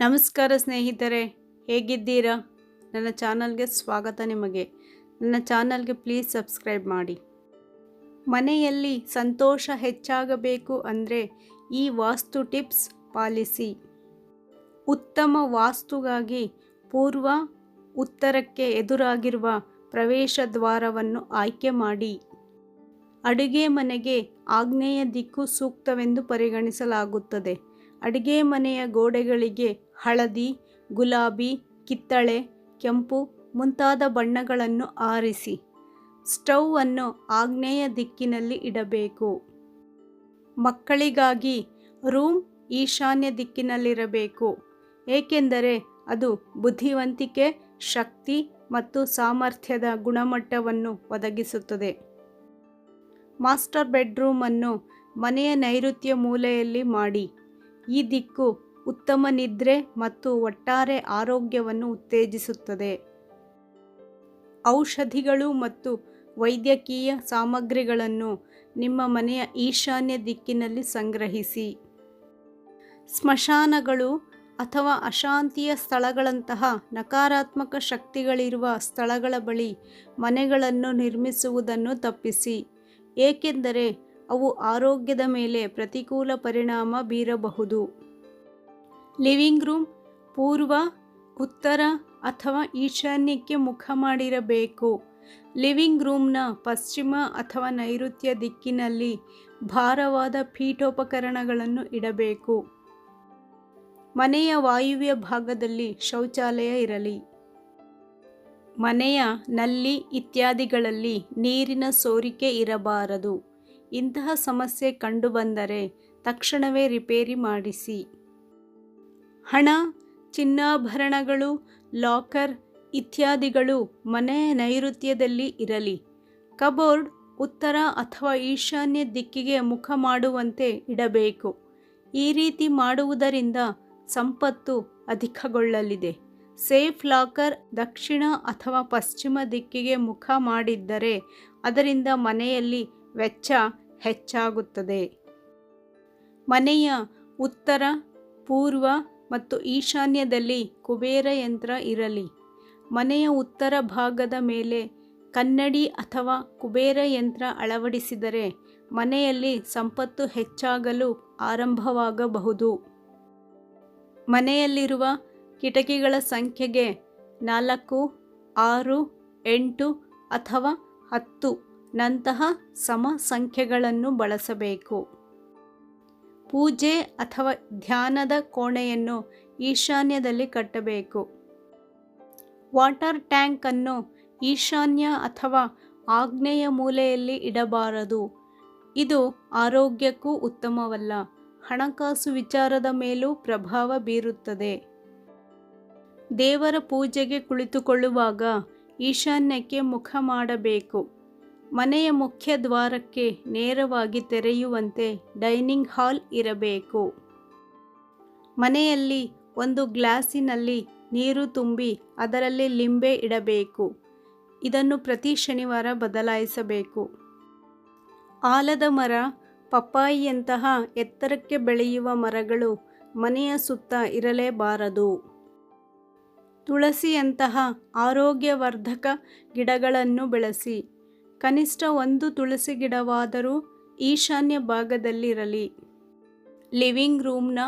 ನಮಸ್ಕಾರ ಸ್ನೇಹಿತರೆ, ಹೇಗಿದ್ದೀರಾ? ನನ್ನ ಚಾನಲ್ಗೆ ಸ್ವಾಗತ ನಿಮಗೆ. ನನ್ನ ಚಾನಲ್ಗೆ ಪ್ಲೀಸ್ ಸಬ್ಸ್ಕ್ರೈಬ್ ಮಾಡಿ. ಮನೆಯಲ್ಲಿ ಸಂತೋಷ ಹೆಚ್ಚಾಗಬೇಕು ಅಂದರೆ ಈ ವಾಸ್ತು ಟಿಪ್ಸ್ ಪಾಲಿಸಿ. ಉತ್ತಮ ವಾಸ್ತುಗಾಗಿ ಪೂರ್ವ ಉತ್ತರಕ್ಕೆ ಎದುರಾಗಿರುವ ಪ್ರವೇಶ ದ್ವಾರವನ್ನು ಆಯ್ಕೆ ಮಾಡಿ. ಅಡುಗೆ ಮನೆಗೆ ಆಗ್ನೇಯ ದಿಕ್ಕು ಸೂಕ್ತವೆಂದು ಪರಿಗಣಿಸಲಾಗುತ್ತದೆ. ಅಡುಗೆ ಮನೆಯ ಗೋಡೆಗಳಿಗೆ ಹಳದಿ, ಗುಲಾಬಿ, ಕಿತ್ತಳೆ, ಕೆಂಪು ಮುಂತಾದ ಬಣ್ಣಗಳನ್ನು ಆರಿಸಿ. ಸ್ಟವ್ ಅನ್ನು ಆಗ್ನೇಯ ದಿಕ್ಕಿನಲ್ಲಿ ಇಡಬೇಕು. ಮಕ್ಕಳಿಗಾಗಿ ರೂಮ್ ಈಶಾನ್ಯ ದಿಕ್ಕಿನಲ್ಲಿರಬೇಕು. ಏಕೆಂದರೆ ಅದು ಬುದ್ಧಿವಂತಿಕೆ, ಶಕ್ತಿ ಮತ್ತು ಸಾಮರ್ಥ್ಯದ ಗುಣಮಟ್ಟವನ್ನು ಒದಗಿಸುತ್ತದೆ. ಮಾಸ್ಟರ್ ಬೆಡ್ರೂಮನ್ನು ಮನೆಯ ನೈಋತ್ಯ ಮೂಲೆಯಲ್ಲಿ ಮಾಡಿ. ಈ ದಿಕ್ಕು ಉತ್ತಮ ನಿದ್ರೆ ಮತ್ತು ಒಟ್ಟಾರೆ ಆರೋಗ್ಯವನ್ನು ಉತ್ತೇಜಿಸುತ್ತದೆ. ಔಷಧಿಗಳು ಮತ್ತು ವೈದ್ಯಕೀಯ ಸಾಮಗ್ರಿಗಳನ್ನು ನಿಮ್ಮ ಮನೆಯ ಈಶಾನ್ಯ ದಿಕ್ಕಿನಲ್ಲಿ ಸಂಗ್ರಹಿಸಿ. ಸ್ಮಶಾನಗಳು ಅಥವಾ ಅಶಾಂತಿಯ ಸ್ಥಳಗಳಂತಹ ನಕಾರಾತ್ಮಕ ಶಕ್ತಿಗಳಿರುವ ಸ್ಥಳಗಳ ಬಳಿ ಮನೆಗಳನ್ನು ನಿರ್ಮಿಸುವುದನ್ನು ತಪ್ಪಿಸಿ. ಏಕೆಂದರೆ ಅವು ಆರೋಗ್ಯದ ಮೇಲೆ ಪ್ರತಿಕೂಲ ಪರಿಣಾಮ ಬೀರಬಹುದು. ಲಿವಿಂಗ್ ರೂಮ್ ಪೂರ್ವ, ಉತ್ತರ ಅಥವಾ ಈಶಾನ್ಯಕ್ಕೆ ಮುಖ ಮಾಡಿರಬೇಕು. ಲಿವಿಂಗ್ ರೂಮ್ನ ಪಶ್ಚಿಮ ಅಥವಾ ನೈಋತ್ಯ ದಿಕ್ಕಿನಲ್ಲಿ ಭಾರವಾದ ಪೀಠೋಪಕರಣಗಳನ್ನು ಇಡಬೇಕು. ಮನೆಯ ವಾಯುವ್ಯ ಭಾಗದಲ್ಲಿ ಶೌಚಾಲಯ ಇರಲಿ. ಮನೆಯ ನಲ್ಲಿ ಇತ್ಯಾದಿಗಳಲ್ಲಿ ನೀರಿನ ಸೋರಿಕೆ ಇರಬಾರದು. ಇಂತಹ ಸಮಸ್ಯೆ ಕಂಡುಬಂದರೆ ತಕ್ಷಣವೇ ರಿಪೇರಿ ಮಾಡಿಸಿ. ಹಣ, ಚಿನ್ನಾಭರಣಗಳು, ಲಾಕರ್ ಇತ್ಯಾದಿಗಳು ಮನೆಯ ನೈಋತ್ಯದಲ್ಲಿ ಇರಲಿ. ಕಬೋರ್ಡ್ ಉತ್ತರ ಅಥವಾ ಈಶಾನ್ಯ ದಿಕ್ಕಿಗೆ ಮುಖ ಮಾಡುವಂತೆ ಇಡಬೇಕು. ಈ ರೀತಿ ಮಾಡುವುದರಿಂದ ಸಂಪತ್ತು ಅಧಿಕಗೊಳ್ಳಲಿದೆ. ಸೇಫ್ ಲಾಕರ್ ದಕ್ಷಿಣ ಅಥವಾ ಪಶ್ಚಿಮ ದಿಕ್ಕಿಗೆ ಮುಖ ಮಾಡಿದ್ದರೆ ಅದರಿಂದ ಮನೆಯಲ್ಲಿ ವೆಚ್ಚ ಹೆಚ್ಚಾಗುತ್ತದೆ. ಮನೆಯ ಉತ್ತರ, ಪೂರ್ವ ಮತ್ತು ಈಶಾನ್ಯದಲ್ಲಿ ಕುಬೇರ ಯಂತ್ರ ಇರಲಿ. ಮನೆಯ ಉತ್ತರ ಭಾಗದ ಮೇಲೆ ಕನ್ನಡಿ ಅಥವಾ ಕುಬೇರ ಯಂತ್ರ ಅಳವಡಿಸಿದರೆ ಮನೆಯಲ್ಲಿ ಸಂಪತ್ತು ಹೆಚ್ಚಾಗಲು ಆರಂಭವಾಗಬಹುದು. ಮನೆಯಲ್ಲಿರುವ ಕಿಟಕಿಗಳ ಸಂಖ್ಯೆಗೆ ನಾಲ್ಕು, ಆರು, ಎಂಟು ಅಥವಾ ಹತ್ತು. ನಂತಹ ಸಮ ಸಂಖ್ಯೆಗಳನ್ನು ಬಳಸಬೇಕು. ಪೂಜೆ ಅಥವಾ ಧ್ಯಾನದ ಕೋಣೆಯನ್ನು ಈಶಾನ್ಯದಲ್ಲಿ ಕಟ್ಟಬೇಕು. ವಾಟರ್ ಟ್ಯಾಂಕನ್ನು ಈಶಾನ್ಯ ಅಥವಾ ಆಗ್ನೇಯ ಮೂಲೆಯಲ್ಲಿ ಇಡಬಾರದು. ಇದು ಆರೋಗ್ಯಕ್ಕೂ ಉತ್ತಮವಲ್ಲ. ಹಣಕಾಸು ವಿಚಾರದ ಮೇಲೂ ಪ್ರಭಾವ ಬೀರುತ್ತದೆ. ದೇವರ ಪೂಜೆಗೆ ಕುಳಿತುಕೊಳ್ಳುವಾಗ ಈಶಾನ್ಯಕ್ಕೆ ಮುಖ ಮಾಡಬೇಕು. ಮನೆಯ ಮುಖ್ಯ ದ್ವಾರಕ್ಕೆ ನೇರವಾಗಿ ತೆರೆಯುವಂತೆ ಡೈನಿಂಗ್ ಹಾಲ್ ಇರಬೇಕು. ಮನೆಯಲ್ಲಿ ಒಂದು ಗ್ಲಾಸಿನಲ್ಲಿ ನೀರು ತುಂಬಿ ಅದರಲ್ಲಿ ಲಿಂಬೆ ಇಡಬೇಕು. ಇದನ್ನು ಪ್ರತಿ ಶನಿವಾರ ಬದಲಾಯಿಸಬೇಕು. ಆಲದ ಮರ, ಪಪ್ಪಾಯಿಯಂತಹ ಎತ್ತರಕ್ಕೆ ಬೆಳೆಯುವ ಮರಗಳು ಮನೆಯ ಸುತ್ತ ಇರಲೇಬಾರದು. ತುಳಸಿಯಂತಹ ಆರೋಗ್ಯವರ್ಧಕ ಗಿಡಗಳನ್ನು ಬೆಳೆಸಿ. ಕನಿಷ್ಠ ಒಂದು ತುಳಸಿ ಗಿಡವಾದರೂ ಈಶಾನ್ಯ ಭಾಗದಲ್ಲಿರಲಿ. ಲಿವಿಂಗ್ ರೂಮ್ನ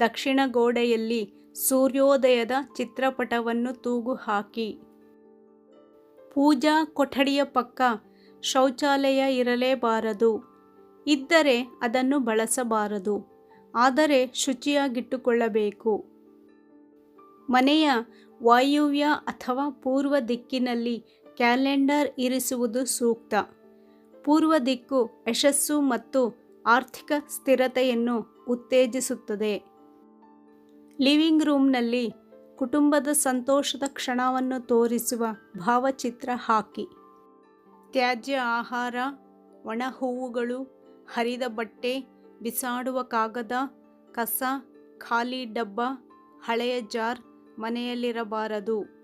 ದಕ್ಷಿಣ ಗೋಡೆಯಲ್ಲಿ ಸೂರ್ಯೋದಯದ ಚಿತ್ರಪಟವನ್ನು ತೂಗು ಹಾಕಿ ಪೂಜಾ ಕೊಠಡಿಯ ಪಕ್ಕ ಶೌಚಾಲಯ ಇರಲೇಬಾರದು. ಇದ್ದರೆ ಅದನ್ನು ಬಳಸಬಾರದು. ಆದರೆ ಶುಚಿಯಾಗಿಟ್ಟುಕೊಳ್ಳಬೇಕು. ಮನೆಯ ವಾಯುವ್ಯ ಅಥವಾ ಪೂರ್ವ ದಿಕ್ಕಿನಲ್ಲಿ ಕ್ಯಾಲೆಂಡರ್ ಇರಿಸುವುದು ಸೂಕ್ತ. ಪೂರ್ವ ದಿಕ್ಕು ಯಶಸ್ಸು ಮತ್ತು ಆರ್ಥಿಕ ಸ್ಥಿರತೆಯನ್ನು ಉತ್ತೇಜಿಸುತ್ತದೆ. ಲಿವಿಂಗ್ ರೂಮ್ನಲ್ಲಿ ಕುಟುಂಬದ ಸಂತೋಷದ ಕ್ಷಣವನ್ನು ತೋರಿಸುವ ಭಾವಚಿತ್ರ ಹಾಕಿ. ತ್ಯಾಜ್ಯ ಆಹಾರ ಒಣ ಹೂವುಗಳು ಹರಿದ ಬಟ್ಟೆ, ಬಿಸಾಡುವ ಕಾಗದ, ಕಸ, ಖಾಲಿ ಡಬ್ಬ, ಹಳೆಯ ಜಾರ್ ಮನೆಯಲ್ಲಿರಬಾರದು.